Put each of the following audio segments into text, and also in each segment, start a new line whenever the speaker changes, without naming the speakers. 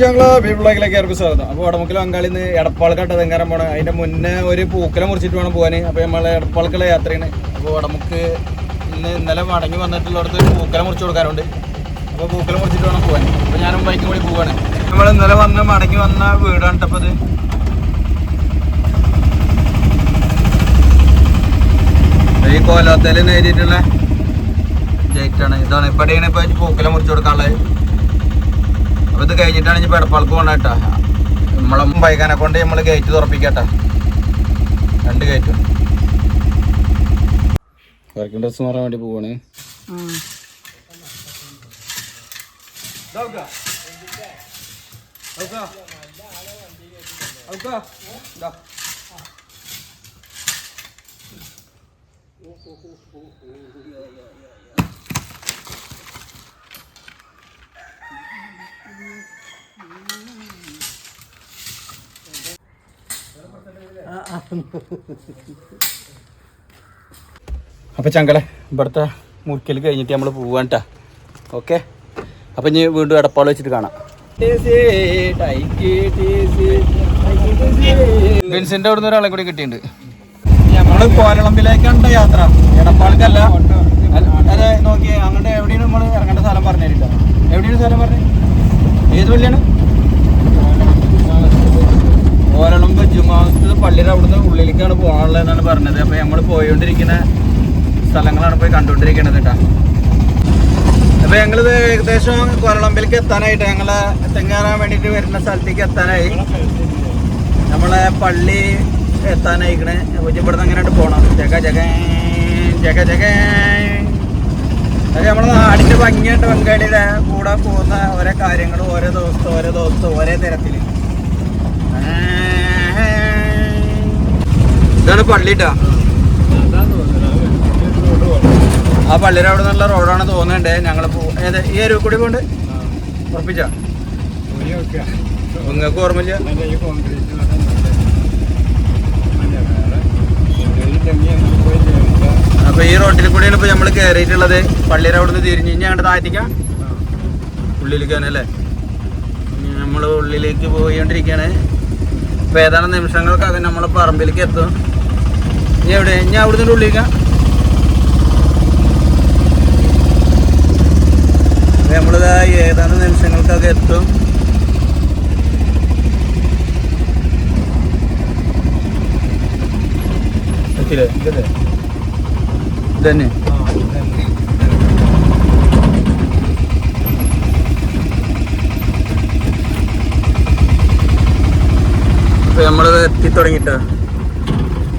ഞങ്ങൾ വീട്ടിലേക്കിലേക്ക് ഇറക്കി സ്വാഗതം അപ്പോൾ വടമുക്കിൽ ബംഗാളിൽ നിന്ന് എടപ്പാൾക്കാട്ട് തെങ്ങാരം പോണം. അതിന്റെ മുന്നേ ഒരു പൂക്കല മുറിച്ചിട്ട് വേണം പോകാൻ അപ്പോൾ നമ്മൾ എടപ്പാൾക്കുള്ള യാത്രയാണ്. അപ്പോൾ വടമുക്ക് ഇന്ന് ഇന്നലെ മടങ്ങി വന്നിട്ടുള്ളടത്ത് പൂക്കല മുറിച്ച് കൊടുക്കാനുണ്ട്. അപ്പോൾ പൂക്കല മുറിച്ചിട്ട് വേണം പോകാൻ അപ്പോൾ ഞാനും ബൈക്കും കൂടി പോവാണ്. നമ്മൾ ഇന്നലെ വന്ന് മടങ്ങി വന്ന വീടാണ് കേട്ടോ ഇത്. ഈ കോലാത്തേലിന് എഴുതിയിട്ടുള്ള ജയിറ്റാണ് ഇതാണ് ഇപ്പടിയാണ് ഇപ്പൊ പൂക്കല മുറിച്ച് കൊടുക്കാനുള്ളത്. അപ്പൊ ഇത് കഴിഞ്ഞിട്ടാണ് ഇനി പെടപ്പാൾക്ക് പോകണ കേട്ടോ നമ്മളെ ബൈക്കാനെ കൊണ്ട് നമ്മൾ ഗേറ്റ് തുറപ്പിക്കട്ടെ. രണ്ട് ഗേറ്റും വർക്കിംഗ് ഡ്രസ് മാറാൻ വേണ്ടി പോവാണ്. അപ്പൊ ചങ്കളെ ഇവിടുത്തെ മുറിക്കൽ കഴിഞ്ഞിട്ട് നമ്മൾ പോവാൻ ഓക്കെ? അപ്പൊ ഇനി വീണ്ടും എടപ്പാൾ വെച്ചിട്ട് കാണാം. ബെൻസിന്റെ അവിടുന്ന് ഒരാളെ കൂടി കിട്ടിയിട്ടുണ്ട്. നമ്മൾ കോലളമ്പിലേക്കാണ് യാത്ര. എടപ്പാൾക്കല്ല. അതെ നോക്കിയേ അങ്ങോട്ട് എവിടെയാണ് നമ്മൾ ഇറങ്ങേണ്ട സ്ഥലം പറഞ്ഞു തരില്ല എവിടെയാണ് സ്ഥലം പറഞ്ഞു? ഏത് പള്ളിയാണ്? ഓരളമ്പ് ജുമാസ് പള്ളിയുടെ അവിടുന്ന് ഉള്ളിലേക്കാണ് പോകാനുള്ളതെന്നാണ് പറഞ്ഞത്. അപ്പോൾ നമ്മൾ പോയിക്കൊണ്ടിരിക്കുന്ന സ്ഥലങ്ങളാണ് പോയി കണ്ടുകൊണ്ടിരിക്കുന്നത് കേട്ടാ അപ്പോൾ ഞങ്ങളിത് ഏകദേശം കോരളമ്പിലേക്ക് എത്താനായിട്ട് ഞങ്ങൾ തെങ്ങേറാൻ വേണ്ടിയിട്ട് വരുന്ന സ്ഥലത്തേക്ക് എത്താനായി. നമ്മളെ പള്ളി എത്താനായിക്കണേ. അപ്പൊ ഇജ്ജ് ഇവിടുന്ന് അങ്ങനെയായിട്ട് പോണം. ജഗ ജഗ ജഗ ജഗ. അത് നമ്മളെ നാടിന്റെ ഭംഗിയായിട്ട് ബംഗാളിയുടെ കൂടെ പോകുന്ന ഓരോ കാര്യങ്ങളും ഓരോ ദിവസത്തെ ഓരോ ദിവസത്തെ ഓരോ തരത്തിൽ. ഇതാണ് പള്ളിട്ടാ ആ പള്ളിയുടെ അവിടെ നല്ല റോഡാണ് തോന്നുന്നുണ്ട്. ഞങ്ങൾ ഈ ഒരു കൂടി കൊണ്ട് ഉറപ്പിച്ച? നിങ്ങൾക്ക് ഓർമ്മയില്ല? അപ്പൊ ഈ റോഡിൽ കൂടിയാണ് ഇപ്പൊ നമ്മൾ കയറിയിട്ടുള്ളത് പള്ളിയുടെ അവിടെ നിന്ന് തിരിഞ്ഞ് ഇനി അങ്ങോട്ട് ഉള്ളിലേക്ക് തന്നെ അല്ലേ? നമ്മൾ ഉള്ളിലേക്ക് പോയിക്കൊണ്ടിരിക്കുകയാണ് ഇപ്പൊ ഏതാനും നിമിഷങ്ങൾക്കകം നമ്മളെ പറമ്പിലേക്ക് എത്തും. ഇനി എവിടെ? ഇനി അവിടുന്ന് ഉള്ളിലേക്കാ. നമ്മളിതാ ഏതാനും നിമിഷങ്ങൾക്കൊക്കെ എത്തും. ഇതന്നെ അപ്പൊ നമ്മളിത് എത്തി തുടങ്ങിട്ടോ.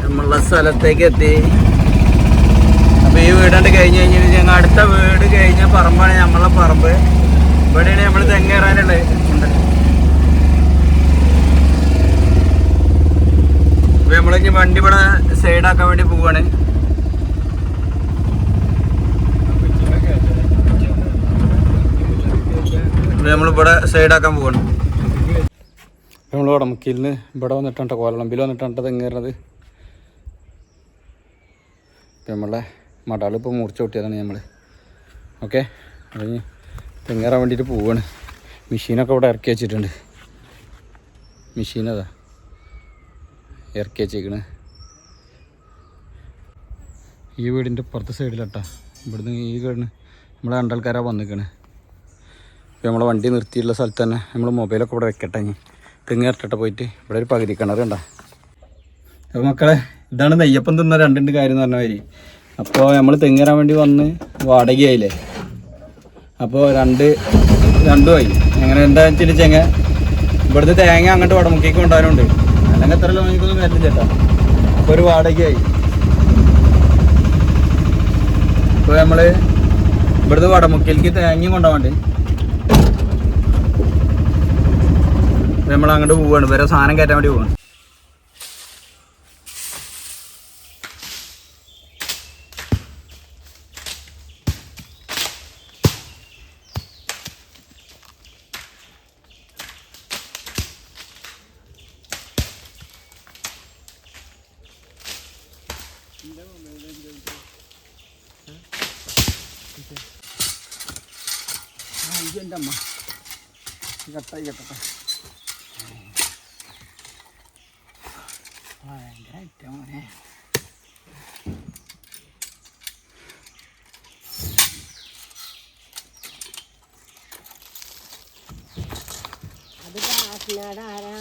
നമ്മളുടെ സ്ഥലത്തേക്ക് എത്തി അപ്പൊ ഈ വീടാണ്ട് കഴിഞ്ഞ് കഴിഞ്ഞാൽ ഞങ്ങൾ അടുത്ത വീട് കഴിഞ്ഞ പറമ്പാണ് നമ്മളെ പറമ്പ്. ഇവിടെയാണ് നമ്മൾ തെങ്ങേറാനുള്ളത്. ഉണ്ട് അപ്പൊ നമ്മളിഞ്ഞ് വണ്ടി ഇവിടെ സൈഡാക്കാൻ വേണ്ടി പോവാണ്. നമ്മളിവിടെ സൈഡാക്കാൻ പോവാണ്. നമ്മൾ വടമുക്കിൽ നിന്ന് ഇവിടെ വന്നിട്ടുണ്ട് കോലളമ്പിൽ വന്നിട്ടുണ്ട് തെങ്ങേറുന്നത് ഇപ്പം നമ്മളെ മടാൾ ഇപ്പോൾ മുറിച്ച് കൊട്ടിയതാണ് നമ്മൾ ഓക്കെ? കഴിഞ്ഞ് തെങ്ങേറാൻ വേണ്ടിയിട്ട് പോവാണ്. മെഷീനൊക്കെ ഇവിടെ ഇറക്കി വെച്ചിട്ടുണ്ട്. മെഷീനതാ. ഇറക്കി വെച്ചേക്കണ്. ഈ വീടിന്റെ പുറത്തെ സൈഡിലട്ടാ. ഇവിടുന്ന് ഈ വീടിന് നമ്മളെ രണ്ടാൾക്കാരാണ് വന്നിക്കണ്. ഇപ്പോൾ നമ്മളെ വണ്ടി നിർത്തിയിട്ടുള്ള സ്ഥലത്ത് തന്നെ നമ്മൾ മൊബൈലൊക്കെ ഇവിടെ വെക്കട്ടെ ഇനി. തെങ്ങേറിട്ടെ പോയിട്ട് ഇവിടെ ഒരു പകുതി കിണറുണ്ട അപ്പോൾ മക്കളെ ഇതാണ് നെയ്യപ്പം തിന്ന രണ്ടുണ്ട് കാര്യം എന്ന് പറഞ്ഞ മാതിരി. അപ്പോൾ നമ്മൾ തെങ്ങേറാൻ വേണ്ടി വന്ന് വാടകയായില്ലേ? അപ്പോൾ രണ്ട് രണ്ടുമായി അങ്ങനെ എന്താ വെച്ചാൽ ചെങ്ങ? ഇവിടുത്തെ തേങ്ങ അങ്ങോട്ട് വടമുക്കേക്ക് കൊണ്ടുവരാനുണ്ട്. അല്ലെങ്കിൽ എത്ര ലോണിക്കൊന്നും വരില്ല ചേട്ടാ. അപ്പോൾ ഒരു വാടകയായി. ഇപ്പോൾ നമ്മൾ ഇവിടുത്തെ വടമുക്കിലേക്ക് തേങ്ങയും കൊണ്ടുപോകണ്ടേ നമ്മൾ അങ്ങോട്ട് പോവാണ്. വേറെ സാധനം കയറ്റാൻ വേണ്ടി പോവാണ്. ഇതെന്റെ അമ്മ. കട്ടായി കട്ടട്ടെ ഭയങ്കര ഐറ്റമാണ്
അത് കാട്ടിനാട് ആരാ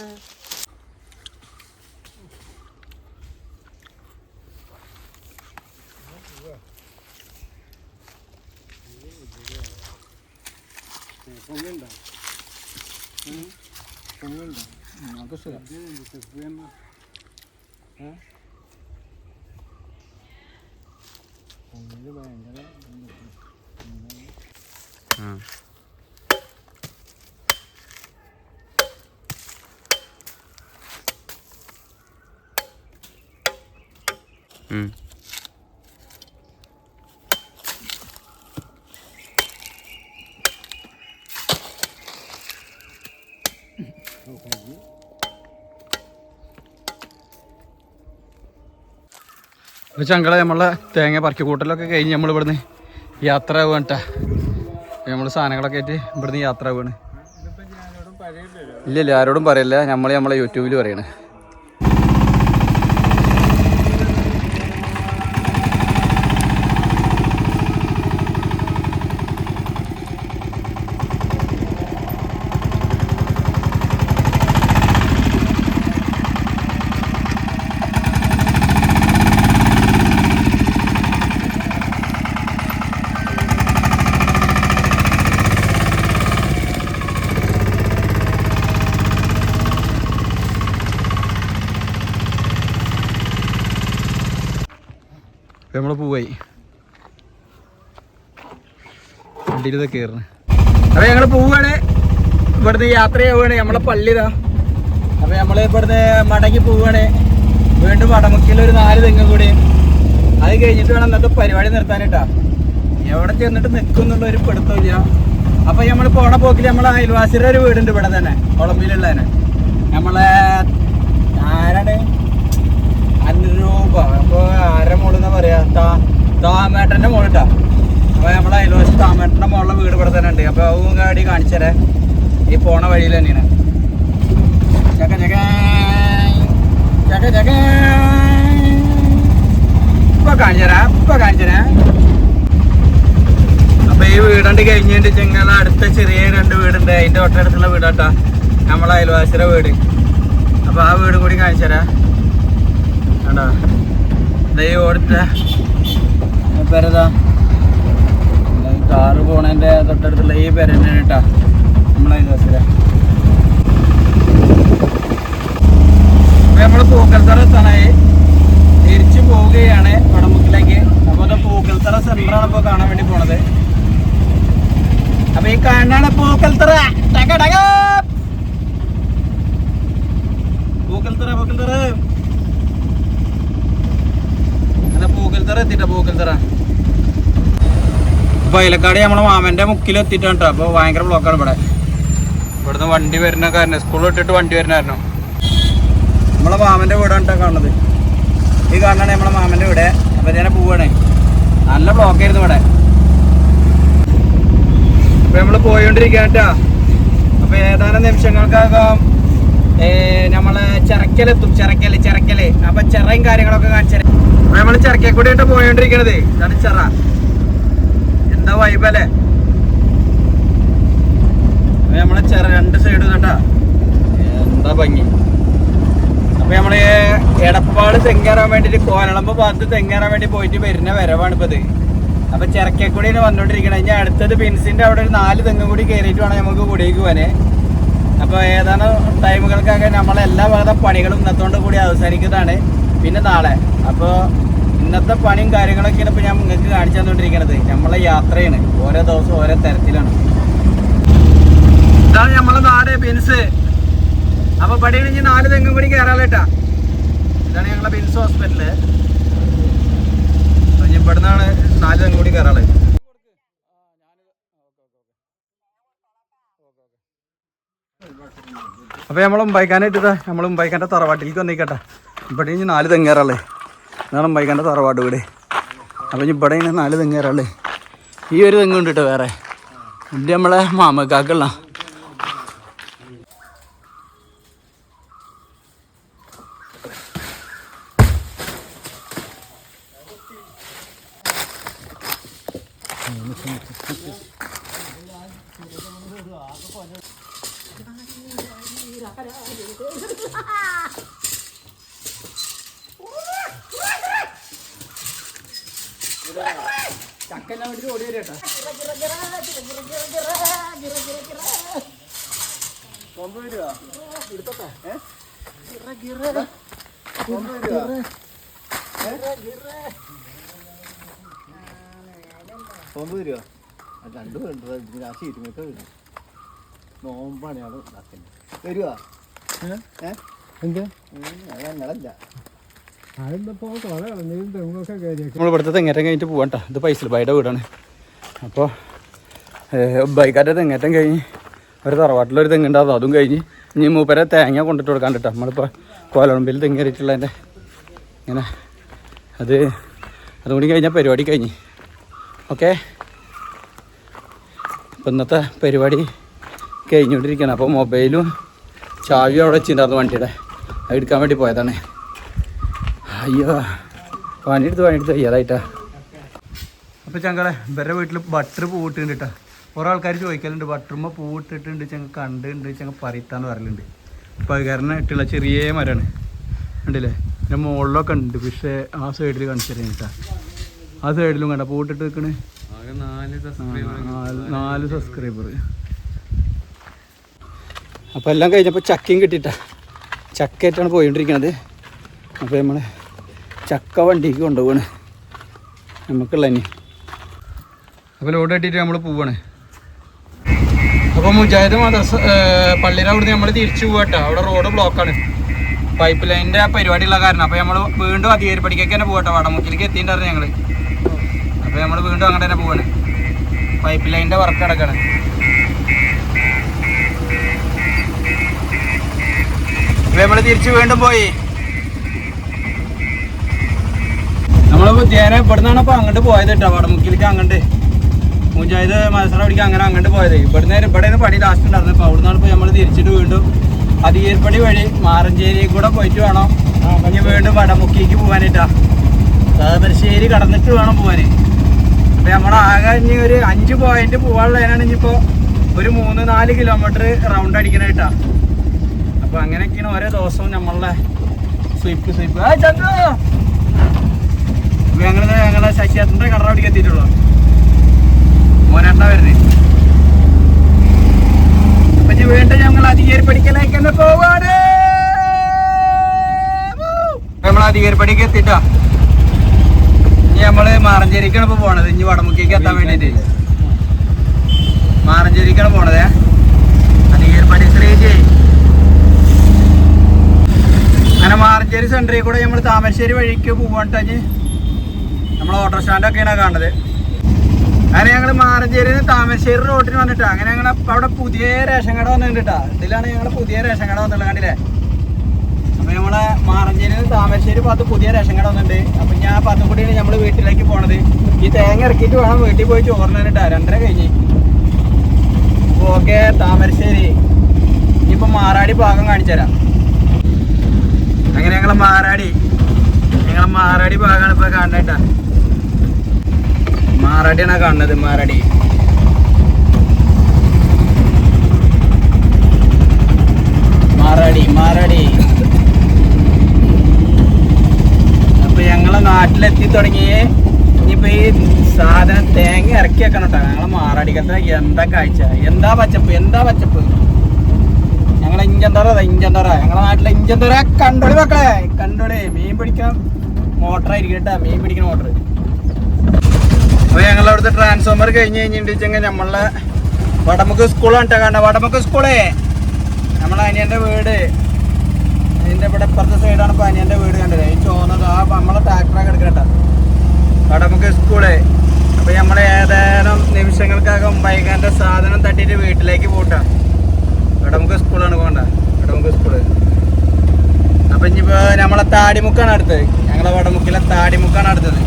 നമുക്ക് സുഖം അപ്പോൾ ചങ്കളെ നമ്മളെ തേങ്ങ പറക്കി കൂട്ടലൊക്കെ കഴിഞ്ഞ് നമ്മൾ ഇവിടുന്ന് യാത്ര പോകട്ടെ നമ്മൾ സാധനങ്ങളൊക്കെ ആയിട്ട് ഇവിടുന്ന് യാത്ര വീണ് ഇല്ല ഇല്ല ആരോടും പറയില്ല. നമ്മൾ നമ്മളെ യൂട്യൂബിൽ പറയണേ ഇപ്പം നമ്മൾ പോവായി വണ്ടിയിൽ ഇതൊക്കെ കയറുന്നു അപ്പൊ ഞങ്ങൾ പോവുകയാണ് ഇവിടുന്ന് യാത്ര ചെയ്യുകയാണ് നമ്മളെ പള്ളിതാ. അപ്പൊ നമ്മൾ ഇവിടുന്ന് മടങ്ങി പോവുകയാണ് വീണ്ടും വടമുക്കിൽ ഒരു നാല് തെങ്ങ് കൂടി. അത് കഴിഞ്ഞിട്ട് വേണം ഇന്നത്തെ പരിപാടി നിർത്താനിട്ടാ. എവിടെ ചെന്നിട്ട് നിൽക്കുന്നുള്ള ഒരു പിടുത്തമില്ല അപ്പൊ നമ്മൾ പോണ പോക്കിൽ നമ്മളെ അയൽവാസിയുടെ ഒരു വീടുണ്ട് ഇവിടെ തന്നെ. കൊളംബിയിലുള്ളതന്നെ നമ്മളെ ആരാണ്? അനുരൂപ അപ്പൊ ആരെ മോളെന്നാ പറയാ? താമേട്ടന്റെ മോളിട്ടാ. അപ്പൊ നമ്മളെ അയൽവശത്ത് താമേട്ടന്റെ മുകളിലെ വീട് ഇവിടെ തന്നെ ഉണ്ട്. അപ്പൊ അതും കാടി കാണിച്ചരേ ഈ പോണ വഴിയിൽ തന്നെയാണ്. ചക്ക ചക്ക. ചക്ക ചക്ക. ഇപ്പൊ കാണിച്ചരാ ഇപ്പൊ കാണിച്ചരാ അപ്പൊ ഈ വീടുണ്ട് കഴിഞ്ഞിട്ട് ചെങ്ങല അടുത്ത ചെറിയ രണ്ട് വീടുണ്ട്. അതിന്റെ തൊട്ടടുത്തുള്ള വീടാട്ടാ. നമ്മളെ അയൽവാസിയുടെ വീട്. അപ്പൊ ആ വീട് കൂടി കാണിച്ചരാ കണ്ടോ? ദേ ഓടിച്ച പെരതാ കാറ് പോണതിന്റെ തൊട്ടടുത്തുള്ള ഈ പേര് തന്നെയാണ് കേട്ടാ. നമ്മളെ അയൽവാസിയുടെ. നമ്മൾ പൂക്കൽത്തറ എത്താനായി. തിരിച്ചു പോവുകയാണ് വടമുക്കിലേക്ക് അപ്പോൾ അത് പൂക്കൽത്തറ സെന്ററാണ് ഇപ്പൊ കാണാൻ വേണ്ടി പോണത്. അപ്പോൾ ഈ കാണാണ് പൂക്കൽത്തറ. ടക ടക. പൂക്കൽത്തറ പൂക്കൽത്തറ അല്ല പൂക്കൽത്തറ എത്തിട്ട പൂക്കൽത്തറ പൈലക്കാട് നമ്മളെ മാമന്റെ മുക്കിൽ എത്തിയിട്ടാണ് ട്ടോ. അപ്പൊ ഭയങ്കര ബ്ലോക്കാണ് ഇവിടെ. ഇവിടുന്ന് വണ്ടി വരുന്ന കാരണം സ്കൂൾ വിട്ടിട്ട് വണ്ടി വരുന്ന കാരണം നമ്മളെ മാമന്റെ വീടാണ് കാണുന്നത്. ഈ കാണാണ് നമ്മളെ മാമന്റെ വീട്. അപ്പൊ ഞാൻ പോവാണ്. നല്ല ബ്ലോക്ക് ആയിരുന്നു ഇവിടെ. അപ്പൊ നമ്മൾ പോയോണ്ടിരിക്കാട്ടാ അപ്പൊ ഏതാനും നിമിഷങ്ങൾക്കകം നമ്മളെ ചിറക്കലെത്തും ചിറക്കൽ ചിറക്കൽ. അപ്പൊ ചിറയും കാര്യങ്ങളൊക്കെ കാണിച്ചു നമ്മൾ നമ്മൾ ചിറക്കെ കൂടിയിട്ട് പോയോണ്ടിരിക്കണത്. ഇതാണ് ചിറ. എന്താ വൈബല്ലേ നമ്മളെ ചെറിയ രണ്ട് സൈഡ് കേട്ടാ എന്താ ഭംഗി? അപ്പൊ നമ്മൾ എടപ്പാട് തെങ്ങേറാൻ വേണ്ടിട്ട് കോലളമ്പ് ഭാഗത്ത് തെങ്ങേറാൻ വേണ്ടി പോയിട്ട് വരുന്ന വരവാണ് ഇപ്പത്. അപ്പൊ ചിറക്കക്കൂടിയാണ് വന്നോണ്ടിരിക്കണത് ഇനി അടുത്തത് പിൻസിന്റെ അവിടെ ഒരു നാല് തെങ്ങും കൂടി കയറിയിട്ട് വേണം നമുക്ക് കുടിയേക്ക് പോവാനെ. അപ്പൊ ഏതാനും ടൈമുകൾക്കൊക്കെ നമ്മളെല്ലാ ഭാഗത്തെ പണികളും ഇന്നത്തോണ്ട് കൂടി അവസാനിക്കുന്നതാണ്. പിന്നെ നാളെ. അപ്പൊ ഇന്നത്തെ പണിയും കാര്യങ്ങളൊക്കെയാണ് ഇപ്പൊ ഞാൻ നിങ്ങൾക്ക് കാണിച്ചു തന്നോണ്ടിരിക്കണത് നമ്മളെ യാത്രയാണ്. ഓരോ ദിവസവും ഓരോ തരത്തിലാണ് ഇതാണ് നമ്മളെ നാട് ബിൻസ്. അപ്പൊ പടിയാണ് ഇനി നാല് തെങ്ങും കൂടി കയറാലേട്ടാ ഇതാണ് ഞങ്ങളെ ബിൻസ് ഹോസ്പിറ്റൽ ഇവിടുന്നാണ് നാല് തെങ്ങും കൂടി കയറാൾ അപ്പൊ നമ്മൾ ഉമ്പായിക്കാനായിട്ട് നമ്മൾ ഉമ്പായിക്കാന്റെ തറവാട്ടിലേക്ക് വന്നിക്കട്ടെ ഇവിടെ നാല് തെങ്ങേറാളേ ഇതാണ് ഉമ്പായിക്കാന്റെ തറവാട് വീട്. അപ്പം ഇവിടെ ഇങ്ങനെ നാല് തെങ്ങേറാളേ ഈ ഒരു തെങ്ങ് ഉണ്ട് വേറെ. ഇത് നമ്മളെ മാമക്കാക്കുള്ള
ചക്കെല്ലാം വേണ്ടി ഓടി വരട്ടാ എടുത്തോട്ടെ? വരുവാ രണ്ടു വരും. നോമ്പാണ് ഉണ്ടാക്കുന്നത് വരുവാ?
കയറിയൊക്കെ.
നമ്മൾ ഇവിടുത്തെ തെങ്ങേറ്റം കഴിഞ്ഞിട്ട് പോകണ്ട ഇത് പൈസ ബൈയുടെ വീടാണ്. അപ്പോൾ ബൈക്കാരുടെ തെങ്ങേറ്റം കഴിഞ്ഞ് ഒരു തറവാട്ടിലൊരു തെങ്ങുണ്ടായിരുന്നു അതും കഴിഞ്ഞ് ഇനി മൂപ്പരെ തേങ്ങ കൊണ്ടിട്ട് കൊടുക്കാൻ കേട്ടോ നമ്മളിപ്പോൾ കോലമ്പയിൽ തെങ്ങേറിയിട്ടുള്ളതിന്റെ ഇങ്ങനെ അത് അതുകൂടി കഴിഞ്ഞാൽ പരിപാടി കഴിഞ്ഞ്. ഓക്കെ? അപ്പം ഇന്നത്തെ പരിപാടി കഴിഞ്ഞുകൊണ്ടിരിക്കുകയാണ്. അപ്പോൾ മൊബൈലും ചാവിയും അവിടെ വെച്ചിട്ടുണ്ടായിരുന്നു വണ്ടിയുടെ. അത് എടുക്കാൻ വേണ്ടി പോയതാണ്. അയ്യോ പണിയെടുത്ത് പണിയെടുത്ത് അയ്യാതായിട്ടാ അപ്പോൾ ചങ്കളെ ഇവരുടെ വീട്ടിൽ ബട്ടർ പൂട്ടിട്ടുണ്ട് കേട്ടോ കുറേ ആൾക്കാർ ചോദിക്കലുണ്ട് ബട്ടറുമ്മ പൂവിട്ടിട്ടുണ്ട് ചങ്ങ കണ്ടുണ്ട് ചങ്ങ പറിത്താന്ന് പറയലുണ്ട് അപ്പോൾ അത് കാരണം ഇട്ടുള്ള ചെറിയ മരമാണ് ഉണ്ടല്ലേ പിന്നെ മുകളിലൊക്കെ ഉണ്ട് പക്ഷേ ആ സൈഡിൽ കാണിച്ചു കേട്ടാ. ആ സൈഡിലും കണ്ട? പൂട്ടിട്ട് നിൽക്കണ് നാല് സബ്സ്ക്രൈബർ അപ്പോൾ എല്ലാം കഴിഞ്ഞപ്പോൾ ചക്കയും കിട്ടിയിട്ട. ചക്കയായിട്ടാണ് പോയിക്കൊണ്ടിരിക്കുന്നത് അപ്പോൾ നമ്മൾ ചക്ക വണ്ടിക്ക് കൊണ്ടുപോവാണ്. നമുക്കുള്ള തന്നെ അപ്പോൾ ലോഡ് കെട്ടിയിട്ട് നമ്മൾ പോവാണ്. അപ്പോൾ മുജാഹിദ് മദ്രസ പള്ളിയുടെ അവിടുന്ന് നമ്മൾ തിരിച്ചു പോകട്ടെ അവിടെ റോഡ് ബ്ലോക്കാണ് പൈപ്പ് ലൈനിന്റെ പരിപാടിയുള്ള കാരണം. അപ്പോൾ നമ്മൾ വീണ്ടും അധികാരിപ്പടിക്കൊക്കെ തന്നെ പോകട്ടെ വടമുക്കിലേക്ക് എത്തിയിട്ടുണ്ടായിരുന്നു ഞങ്ങൾ അപ്പോൾ നമ്മൾ വീണ്ടും അങ്ങനെ തന്നെ പോവാണ്. പൈപ്പ് ലൈനിന്റെ വർക്ക് നടക്കാണ്. അപ്പോൾ നമ്മൾ തിരിച്ച് വീണ്ടും പോയി. നമ്മൾ ധ്യാനം ഇവിടുന്നാണ് അപ്പൊ അങ്ങോട്ട് പോയത് കേട്ടോ വടമുക്കിലേക്ക് അങ്ങോട്ട്. മുജാഹിദ് മത്സരം അടിക്കാൻ അങ്ങനെ അങ്ങോട്ട് പോയത്. ഇവിടുന്ന് ഇവിടെ നിന്ന് പണി ലാസ്റ്റ് ഉണ്ടായിരുന്നു അപ്പോൾ അവിടുന്നാണ് ഇപ്പോൾ നമ്മൾ തിരിച്ചിട്ട് വീണ്ടും അധികപ്പടി വഴി മാറഞ്ചേരി കൂടെ പോയിട്ട് വേണം. ഇനി വീണ്ടും വടമുക്കിക്ക് പോകാനായിട്ടാ താമരശ്ശേരി കടന്നിട്ട് വേണം പോകാൻ അപ്പോൾ നമ്മൾ നമ്മളാകെ ഇനി ഒരു അഞ്ച് പോയിന്റ് പോകാനുള്ളതിനാണ് ഇനിയിപ്പോൾ ഒരു മൂന്ന് നാല് കിലോമീറ്റർ റൗണ്ട് അടിക്കണായിട്ടാ അപ്പോൾ അങ്ങനെയൊക്കെയാണ് ഓരോ ദിവസവും നമ്മളുടെ സ്വീപ്പ് സ്വീപ്പ്. ആ ചന്ദ്ര! ഞങ്ങൾ ഞങ്ങൾ ഞങ്ങളെ ശശിയേട്ടന്റെ കടറവിടിക്ക് എത്തിയിട്ടുള്ളൂ. മോനേട്ട വരുന്നത് അപ്പൊ വേണ്ട ഞങ്ങൾ അധികാരിപ്പടിക്കലേക്ക് തന്നെ പോവാണ്. നമ്മൾ അധികാരിപ്പടിക്ക് എത്തിട്ടാ? ഇനി നമ്മൾ മാറഞ്ചേരിക്കാണ് ഇപ്പൊ പോണത്. ഇനി വടമുക്കേക്ക് എത്താൻ വേണ്ടിട്ട്. മാറഞ്ചേരിക്കാണ് പോണതേ. അധികാരിപ്പടി ശ്രീജി അങ്ങനെ മാറഞ്ചേരി സെന്ററിൽ കൂടെ നമ്മൾ താമരശ്ശേരി വഴിക്ക് പോവാണ്ട് നമ്മൾ ഓട്ടോ സ്റ്റാൻഡൊക്കെയാണ് കാണുന്നത്. അങ്ങനെ ഞങ്ങൾ മാറഞ്ചേരി താമരശ്ശേരി റോഡിന് വന്നിട്ട്. അങ്ങനെ ഞങ്ങൾ അവിടെ പുതിയ റേഷൻ കട വന്നിട്ടാ ഇതിലാണ് ഞങ്ങൾ പുതിയ റേഷൻ കട വന്നുള്ളത് കണ്ടില്ലേ? അപ്പൊ നമ്മളെ മാറഞ്ചേരി താമരശ്ശേരി ഭാഗത്ത് പുതിയ റേഷൻ കട വന്നിട്ടുണ്ട്. അപ്പൊ ഞാൻ പത്തും കൂടിയാണ് നമ്മൾ വീട്ടിലേക്ക് പോണത്. ഈ തേങ്ങ ഇറക്കിട്ട് വേണം വീട്ടിൽ പോയി ചോറിനിട്ടാ രണ്ടര കഴിഞ്ഞ്. ഓക്കെ താമരശ്ശേരി. ഇനിയിപ്പോ മാറാടി ഭാഗം കാണിച്ചു തരാം. അങ്ങനെ ഞങ്ങൾ മാറാടി. ഞങ്ങളെ മാറാടി ഭാഗമാണ് ഇപ്പൊ കാണുന്നേട്ടാ മാറാടിയാണ് കാണുന്നത് മാറാടി. മാറാടി മാറാടി. അപ്പൊ ഞങ്ങളെ നാട്ടിലെത്തി തുടങ്ങി. ഇനിയിപ്പൊ ഈ സാധനം തേങ്ങ ഇറക്കി വെക്കണം കേട്ടോ ഞങ്ങളെ മാറാടിക്കത്തെ എന്താ കാഴ്ച? എന്താ പച്ചപ്പ്? എന്താ പച്ചപ്പ്? ഞങ്ങളെ ഇഞ്ചന്തറ ഇഞ്ചന്തറ ഞങ്ങളെ നാട്ടിലെ ഇഞ്ചന്തറ കണ്ടോളി മക്കളെ. കണ്ടോളി. മീൻ പിടിക്കാൻ മോട്ടറായിരിക്കും കേട്ടാ മീൻ പിടിക്കുന്ന മോട്ടർ അപ്പൊ ഞങ്ങൾ അവിടുത്തെ ട്രാൻസ്ഫോമർ കഴിഞ്ഞ് കഴിഞ്ഞിട്ടുണ്ടെങ്കിൽ നമ്മളെ വടമുക്ക് സ്കൂളാണ് കേട്ടോ കാരണം വടമുക്ക് സ്കൂളേ നമ്മളെ അനിയന്റെ വീട്. അതിന്റെ ഇവിടെ ഇപ്പുറത്തെ സൈഡാണ് ഇപ്പൊ അനിയന്റെ വീട് കണ്ടത്. ഈ ചോന്നത് ആ നമ്മളെ ട്രാക്ടറൊക്കെ എടുക്കണ്ട വടമുക്ക് സ്കൂളേ അപ്പൊ നമ്മളെ ഏതാനും നിമിഷങ്ങൾക്കകം വൈകാന്റെ സാധനം തട്ടിയിട്ട് വീട്ടിലേക്ക് പോട്ടാ വടമുക്ക് സ്കൂളാണ് പോകണ്ട വടമുക്ക് സ്കൂൾ അപ്പൊ ഇനിയിപ്പോ നമ്മളെ താടിമുക്കാണ് അടുത്തത്. ഞങ്ങളെ വടമുക്കിലെ താടിമുക്കാണ് അടുത്തത്.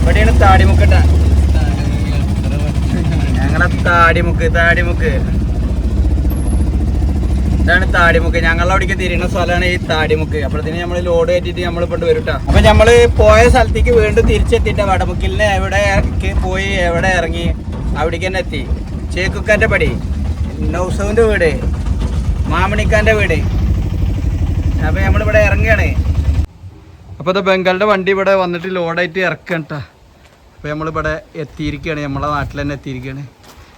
ഇവിടെയാണ് താടിമുക്കട്ട ഞങ്ങളെ താടിമുക്ക് താടിമുക്ക്. ഇതാണ് താടിമുക്ക്. ഞങ്ങളുടെ അവിടേക്ക് തിരിയുന്ന സ്ഥലമാണ് ഈ താടിമുക്ക്. അപ്പോഴത്തേന് നമ്മൾ ലോഡ് കയറ്റിട്ട് നമ്മൾ ഇപ്പോണ്ട് വരും അപ്പൊ നമ്മൾ പോയ സ്ഥലത്തേക്ക് വീണ്ടും തിരിച്ചെത്തിയിട്ട് വടമുക്കിലിന് എവിടെ പോയി എവിടെ ഇറങ്ങി അവിടേക്ക് തന്നെ എത്തി. ചേക്കുക്കാന്റെ പടി. നൗസവിന്റെ വീട്.
മാമണിക്കാന്റെ വീട്. അപ്പൊ നമ്മളിവിടെ ഇറങ്ങുകയാണ്.
അപ്പോൾ ഇത് ബംഗാളിന്റെ വണ്ടി ഇവിടെ വന്നിട്ട് ലോഡായിട്ട് ഇറക്കണം കേട്ടോ അപ്പോൾ നമ്മളിവിടെ എത്തിയിരിക്കുകയാണ്. നമ്മളെ നാട്ടിൽ തന്നെ എത്തിയിരിക്കുകയാണ്.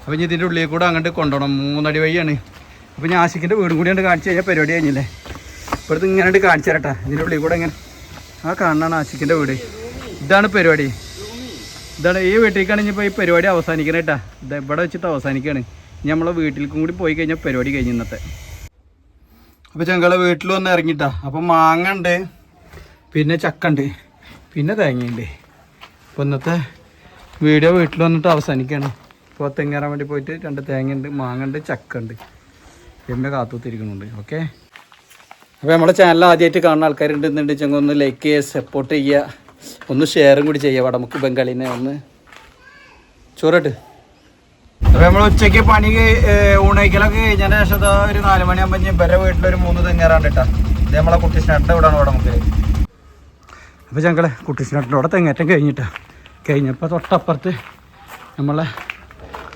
അപ്പോൾ ഇനി ഇതിന്റെ ഉള്ളിൽ കൂടെ അങ്ങോട്ട് കൊണ്ടുപോകണം. മൂന്നടി വഴിയാണ്. അപ്പോൾ ഞാൻ ആശിക്കിന്റെ വീടും കൂടി കണ്ട് കാണിച്ചു കഴിഞ്ഞാൽ പരിപാടി കഴിഞ്ഞില്ലേ? ഇപ്പോഴത്തെ ഇങ്ങനെ കാണിച്ചു തരട്ടെ ഇതിന്റെ ഉള്ളിൽ കൂടെ ഇങ്ങനെ. ആ കാണാണ് ആശിക്കിന്റെ വീട്. ഇതാണ് പരിപാടി. ഇതാണ് ഈ വീട്ടിലേക്കാണ് ഇനിയിപ്പോൾ ഈ പരിപാടി അവസാനിക്കണം കേട്ടാ ഇത് ഇവിടെ വെച്ചിട്ട് അവസാനിക്കുകയാണ്. ഇനി നമ്മളെ വീട്ടിലേക്കും കൂടി പോയി കഴിഞ്ഞാൽ പരിപാടി കഴിഞ്ഞ ഇന്നത്തെ. അപ്പോൾ ഞങ്ങളെ വീട്ടിൽ വന്ന് ഇറങ്ങിട്ടാ അപ്പോൾ മാങ്ങ ഉണ്ട്. പിന്നെ ചക്ക ഉണ്ട്. പിന്നെ തേങ്ങയുണ്ട് അപ്പോൾ ഇന്നത്തെ വീഡിയോ വീട്ടിൽ വന്നിട്ട് അവസാനിക്കുകയാണ് ഇപ്പോൾ തെങ്ങേറാൻ വേണ്ടി പോയിട്ട് രണ്ട് തേങ്ങയുണ്ട് മാങ്ങുണ്ട് ചക്ക ഉണ്ട്. എമ്മ കാത്തുത്തിരിക്കുന്നുണ്ട്. ഓക്കെ? അപ്പോൾ നമ്മുടെ ചാനൽ ആദ്യമായിട്ട് കാണുന്ന ആൾക്കാരുണ്ട്. എന്നുണ്ടെങ്കിൽ ഒന്ന് ലൈക്ക് ചെയ്യുക സപ്പോർട്ട് ചെയ്യുക. ഒന്ന് ഷെയറും കൂടി ചെയ്യുക. നമുക്ക് ബംഗാളിനെ ഒന്ന് ചോറട്ട്. അപ്പോൾ നമ്മൾ ഉച്ചയ്ക്ക് പണി ഊണയ്ക്കലൊക്കെ കഴിഞ്ഞതിന് ശേഷം ഒരു നാല് മണിയാകുമ്പോൾ ഇവരെ വീട്ടിലൊരു മൂന്ന് തെങ്ങേറാണ്ട് കേട്ടോ ഇത് നമ്മളെ കുട്ടി സ്നട്ട് വിടാണ് നമുക്ക് അപ്പോൾ ഞങ്ങളെ കുട്ടിസിനോട്ടിന്റെ തെങ്ങേറ്റം കഴിഞ്ഞിട്ടാ കഴിഞ്ഞപ്പോൾ തൊട്ടപ്പുറത്ത് നമ്മളെ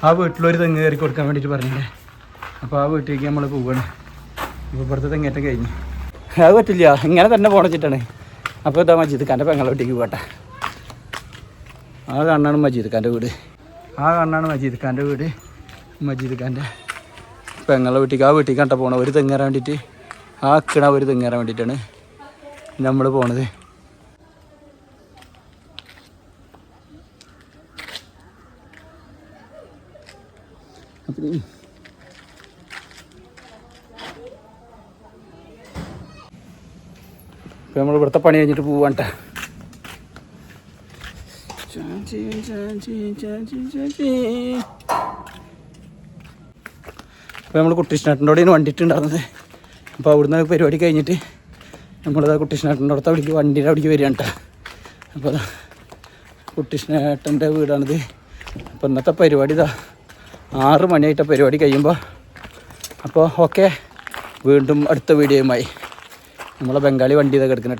ആ വീട്ടിലൊരു തെങ്ങ് കയറി കൊടുക്കാൻ വേണ്ടിയിട്ട് പറഞ്ഞില്ലേ? അപ്പോൾ ആ വീട്ടിലേക്ക് നമ്മൾ പോവുകയാണ് ഇപ്പോൾ ഇപ്പുറത്തെ തെങ്ങേറ്റം കഴിഞ്ഞു. അത് പറ്റില്ല. ഇങ്ങനെ തന്നെ പോണച്ചിട്ടാണ് അപ്പോൾ ഇതാ മജീദ് ഖാന്റെ പെങ്ങളെ വീട്ടിലേക്ക് പോകട്ടെ. ആ കാണാണ് മജീദ് ഖാന്റെ വീട്. ആ കാണാണ് മജീദ് ഖാന്റെ വീട്. മജീദ് ഖാന്റെ പെങ്ങളെ വീട്ടിലേക്ക് ആ വീട്ടിലേക്ക് കണ്ട പോകണം ഒരു തെങ്ങേറാൻ വേണ്ടിയിട്ട് ആ അക്കണ ഒരു തെങ്ങേറാൻ വേണ്ടിയിട്ടാണ് നമ്മൾ പോണത്. ഇപ്പം നമ്മൾ ഇവിടുത്തെ പണി കഴിഞ്ഞിട്ട് പോവാണ്ട. അപ്പോൾ നമ്മൾ കുട്ടിഷ്ണാട്ടിന്റെ വണ്ടിയിട്ടുണ്ടായിരുന്നത് അപ്പോൾ അവിടുന്ന് പരിപാടി കഴിഞ്ഞിട്ട് നമ്മളിതാ കുട്ടിഷ്ണാട്ടിന്റെ അടുത്ത് അവിടേക്ക് വണ്ടിയുടെ അവിടേക്ക് വരികയാണ് കേട്ടോ അപ്പോൾ കുട്ടിഷ്ണേട്ടന്റെ വീടാണിത്. അപ്പോൾ ഇന്നത്തെ പരിപാടി ഇതാ ആറ് മണിയായിട്ട പരിപാടി കഴിയുമ്പോൾ അപ്പോൾ ഓക്കെ. വീണ്ടും അടുത്ത വീഡിയോയുമായി. നമ്മളെ ബംഗാളി വണ്ടി ഇതൊക്കെ എടുക്കണം